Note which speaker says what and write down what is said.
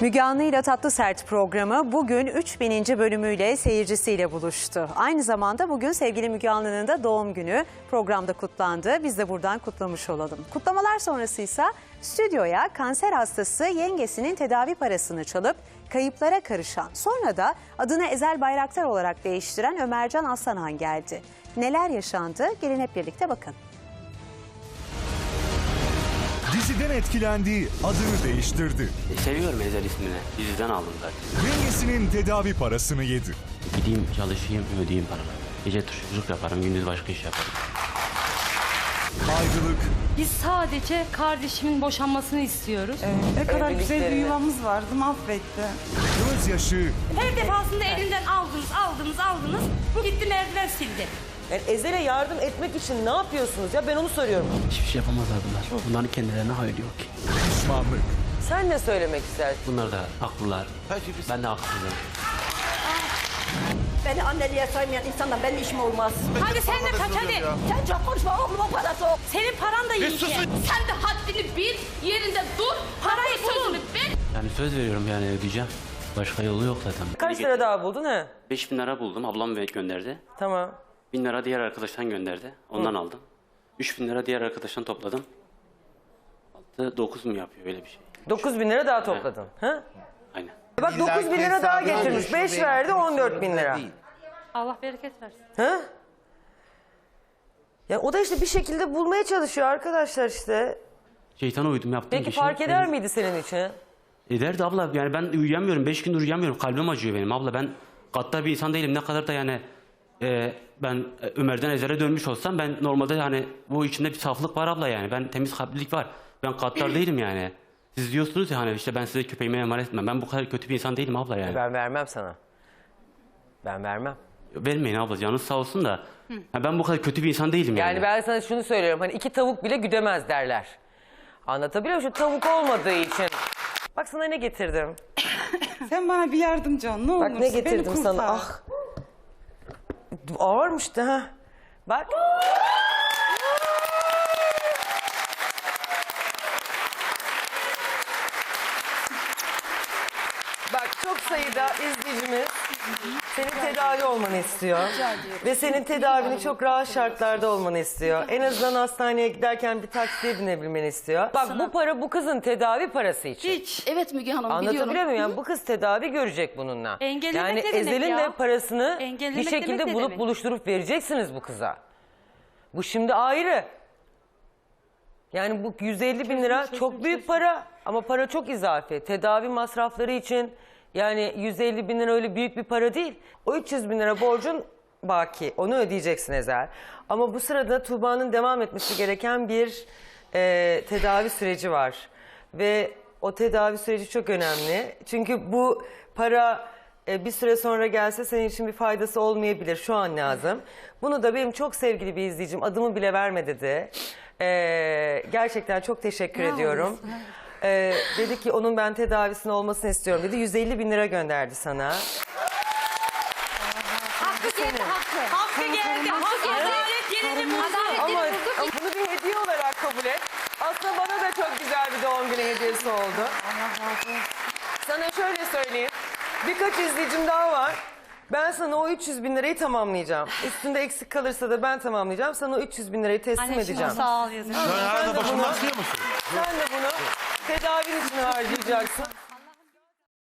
Speaker 1: Müge Anlı ile Tatlı Sert programı bugün 3000. bölümüyle seyircisiyle buluştu. Aynı zamanda bugün sevgili Müge Anlı'nın da doğum günü programda kutlandı. Biz de buradan kutlamış olalım. Kutlamalar sonrası ise stüdyoya kanser hastası yengesinin tedavi parasını çalıp kayıplara karışan, sonra da adını Ezel Bayraktar olarak değiştiren Ömercan Aslanhan geldi. Neler yaşandı? Gelin hep birlikte bakın.
Speaker 2: Diziden etkilendi, adını değiştirdi.
Speaker 3: Seviyorum Ezel ismini. Diziden aldım zaten.
Speaker 2: Yengesinin tedavi parasını yedi.
Speaker 3: Gideyim çalışayım ödeyeyim paraları. Gece çocuk yaparım, gündüz başka iş yaparım.
Speaker 2: Ayrılık,
Speaker 4: Biz sadece kardeşimin boşanmasını istiyoruz.
Speaker 5: Ne kadar güzel bir yuvamız vardı mahvetti.
Speaker 2: gözyaşı,
Speaker 4: Her defasında elinden aldınız, aldınız, aldınız. Gitti merdiven sildi.
Speaker 6: Yani Ezel'e yardım etmek için ne yapıyorsunuz ya ben onu soruyorum.
Speaker 3: Hiçbir şey yapamazlar bunlar. Bunların kendilerine hayır yok ki.
Speaker 2: pişmanlık.
Speaker 6: Sen ne söylemek istersin?
Speaker 3: Bunlar da haklılar. Ben de haksızım.
Speaker 7: Beni anneliğe saymayan insandan benim işim olmaz.
Speaker 4: Hadi sen de kaç hadi.
Speaker 7: Sen çok konuşma oğlumun parası o.
Speaker 4: Senin paran da yiyecek.
Speaker 8: Sen de haddini bil, yerinde dur, parayı sözünü bil.
Speaker 3: Yani söz veriyorum yani ödeyeceğim. Başka yolu yok zaten.
Speaker 6: Kaç lira daha buldun he?
Speaker 3: 5000 lira buldum. Ablam ve- gönderdi.
Speaker 6: Tamam.
Speaker 3: 1000 lira diğer arkadaştan gönderdi. Ondan aldım. 3000 lira diğer arkadaştan topladım. 9 mu yapıyor öyle bir şey?
Speaker 6: 9 bin lira daha topladın. Ha?
Speaker 3: Aynen.
Speaker 6: Bak 9 bin lira daha getirmiş. 5 verdi 14 bin lira.
Speaker 4: Allah bereket versin.
Speaker 6: Ha? Ya o da işte bir şekilde bulmaya çalışıyor arkadaşlar işte.
Speaker 3: Şeytana uydum yaptım
Speaker 6: Peki
Speaker 3: şey.
Speaker 6: fark eder miydi senin için?
Speaker 3: Ederdi abla yani ben uyuyamıyorum. Beş gündür uyuyamıyorum. Kalbim acıyor benim abla. Ben gaddar bir insan değilim. Ne kadar da yani e, ben e, Ömer'den Ezel'e dönmüş olsam ben normalde yani bu içinde bir saflık var abla yani. Ben temiz kalplilik var. Ben gaddar değilim yani. Siz diyorsunuz ya hani işte ben size köpeğime emanet etmem. Ben bu kadar kötü bir insan değilim abla yani.
Speaker 6: Ben vermem sana. Ben vermem.
Speaker 3: Vermeyin abla canınız sağ olsun da. Ha, ben bu kadar kötü bir insan değilim yani.
Speaker 6: Yani ben sana şunu söylüyorum. Hani iki tavuk bile güdemez derler. Anlatabiliyor muyum? Şu tavuk olmadığı için. Bak sana ne getirdim.
Speaker 5: Sen bana bir yardımcı ol ne olursun.
Speaker 6: Bak ne
Speaker 5: beni
Speaker 6: getirdim
Speaker 5: kurtar.
Speaker 6: sana. Ah. Ağırmış da ha. Bak. Bak çok sayıda izleyicimiz senin tedavi olmanı istiyor. Ve senin tedavini çok rahat şartlarda olmanı istiyor. En azından hastaneye giderken bir taksiye binebilmeni istiyor. Bak bu para bu kızın tedavi parası için.
Speaker 4: Hiç.
Speaker 8: Evet Müge Hanım
Speaker 6: Anlatabiliyor
Speaker 8: biliyorum.
Speaker 6: muyum? Yani bu kız tedavi görecek bununla.
Speaker 4: Engellemek
Speaker 6: yani
Speaker 4: ne demek
Speaker 6: Ezel'in
Speaker 4: ya?
Speaker 6: de parasını
Speaker 4: Engellemek
Speaker 6: bir şekilde
Speaker 4: ne
Speaker 6: bulup
Speaker 4: demek?
Speaker 6: buluşturup vereceksiniz bu kıza. Bu şimdi ayrı. Yani bu 150 bin lira çok büyük para ama para çok izafi. Tedavi masrafları için yani 150 bin lira öyle büyük bir para değil. O 300 bin lira borcun baki. Onu ödeyeceksin Ezel. Ama bu sırada Tuğba'nın devam etmesi gereken bir e, tedavi süreci var. Ve o tedavi süreci çok önemli. Çünkü bu para e, bir süre sonra gelse senin için bir faydası olmayabilir. Şu an lazım. Bunu da benim çok sevgili bir izleyicim adımı bile verme dedi. E, gerçekten çok teşekkür ediyorum. E, dedi ki onun ben tedavisinin olmasını istiyorum dedi. 150 bin lira gönderdi sana.
Speaker 4: Hakkı geldi hakkı. Hakkı geldi. Hakkı adalet yerini buldu.
Speaker 6: Ama, ama bunu bir hediye olarak kabul et. Aslında bana da çok güzel bir doğum günü hediyesi oldu. Sana şöyle söyleyeyim. Birkaç izleyicim daha var. Ben sana o 300 bin lirayı tamamlayacağım. Üstünde eksik kalırsa da ben tamamlayacağım. Sana o 300 bin lirayı teslim
Speaker 4: Anne
Speaker 6: edeceğim.
Speaker 4: sağ ol yazın.
Speaker 6: Sen de bunu, sen de bunu tedavin için harcayacaksın.